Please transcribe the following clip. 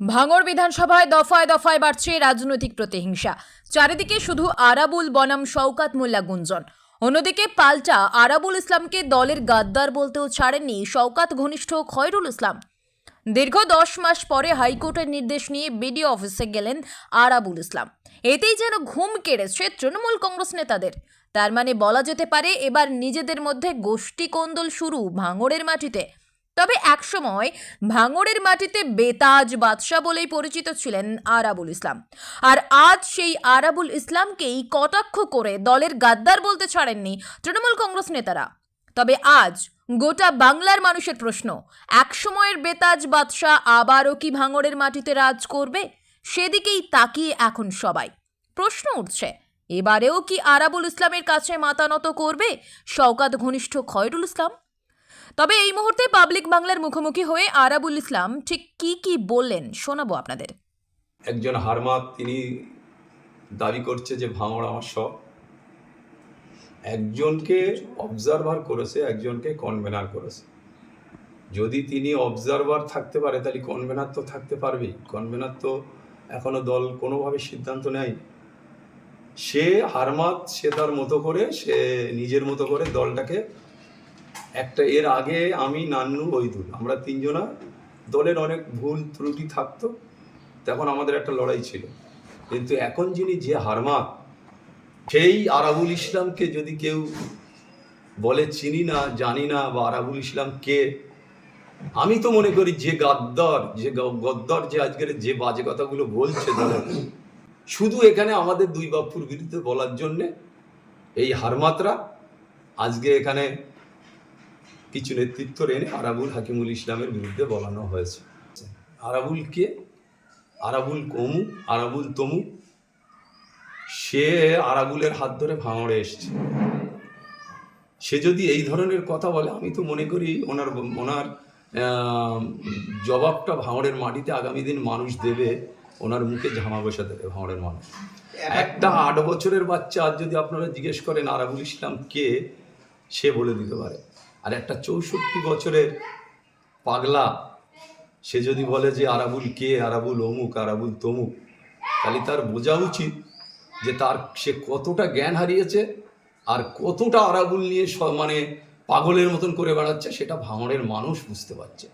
ভাঙড় বিধানসভায় দফায় দফায় বাড়ছে রাজনৈতিক প্রতিহিংসা। চারিদিকে শুধু আরাবুল বনাম শওকাত মোল্লা গুঞ্জন। অন্যদিকে পাল্টা আরাবুল ইসলামকে দলের গাদ্দার বলতেও ছাড়েননি শওকাত ঘনিষ্ঠ খয়রুল ইসলাম। দীর্ঘ দশ মাস পরে হাইকোর্টের নির্দেশ নিয়ে বিডিও অফিসে গেলেন আরাবুল ইসলাম। এতেই যেন ঘুম কেড়েছে তৃণমূল কংগ্রেস নেতাদের। তার মানে বলা যেতে পারে এবার নিজেদের মধ্যে গোষ্ঠী কোন্দল শুরু ভাঙড়ের মাটিতে। তবে একসময় ভাঙড়ের মাটিতে বেতাজ বাদশাহ বলেই পরিচিত ছিলেন আরাবুল ইসলাম। আর আজ সেই আরাবুল ইসলামকেই কটাক্ষ করে দলের গাদ্দার বলতে ছাড়েননি তৃণমূল কংগ্রেস নেতারা। তবে আজ গোটা বাংলার মানুষের প্রশ্ন একসময়ের বেতাজ বাদশাহ আবারও কি ভাঙড়ের মাটিতে রাজ করবে? সেদিকেই তাকিয়ে এখন সবাই। প্রশ্ন উঠছে, এবারেও কি আরাবুল ইসলামের কাছে মাতানত করবে? শওকাত ঘনিষ্ঠ খয়রুল ইসলাম। তবে এই মুহূর্তে পাবলিক বাংলার মুখোমুখি হয়ে আরাবুল ইসলাম ঠিক কি কি বললেন শোনাবো আপনাদের। একজন হারমাত তিনি দাবি করছে যে ভাঙড় আমার সব। একজনকে অবজারভার করেছে, একজনকে কনভেনার করেছে। যদি তিনি অবজারভার থাকতে পারে, তাহলে কনভেনার তো থাকতে পারবেই। কনভেনার তো এখনও দল কোনোভাবে সিদ্ধান্ত নেয় সে হারমাত সে তার মতো করে, সে নিজের মতো করে দলটাকে একটা এর আগে আমি, নান্নু বৈদুল আমরা তিনজনা দলের অনেক ভুল ত্রুটি থাকতো, তখন আমাদের একটা লড়াই ছিল। কিন্তু এখন যিনি যে হারমাত সেই আরাবুল ইসলামকে যদি কেউ বলে চিনি না, জানি না, বা আরাবুল ইসলাম কে, আমি তো মনে করি যে গাদ্দর, যে গদ্দার যে আজকের যে বাজে কথাগুলো বলছে শুধু এখানে আমাদের দুই বাপুর বিরুদ্ধে বলার জন্যে এই হারমাতরা আজকে এখানে কিছু নেতৃত্ব এনে আরাবুল হাকিমুল ইসলামের বিরুদ্ধে বলানো হয়েছে। আরাবুল কে? আরাবুল কমু, আরাবুল তমু। সে আরাবুলের হাত ধরে ভাঙড়ে এসছে। সে যদি এই ধরনের কথা বলে, আমি তো মনে করি ওনার ওনার জবাবটা ভাঙড়ের মাটিতে আগামী দিন মানুষ দেবে, ওনার মুখে ঝামা বসা দেবে ভাঙড়ের মানুষ। একটা আট বছরের বাচ্চা যদি আপনারা জিজ্ঞেস করেন আরাবুল ইসলাম কে, সে বলে দিতে পারে। আর একটা চৌষট্টি বছরের পাগলা, সে যদি বলে যে আরাবুল কে, আরাবুল অমুক, আরাবুল তমুক, তাহলে তার বোঝা উচিত যে তার, সে কতটা জ্ঞান হারিয়েছে আর কতটা আরাবুল নিয়ে মানে পাগলের মতন করে বেড়াচ্ছে, সেটা ভাঙড়ের মানুষ বুঝতে পারছে।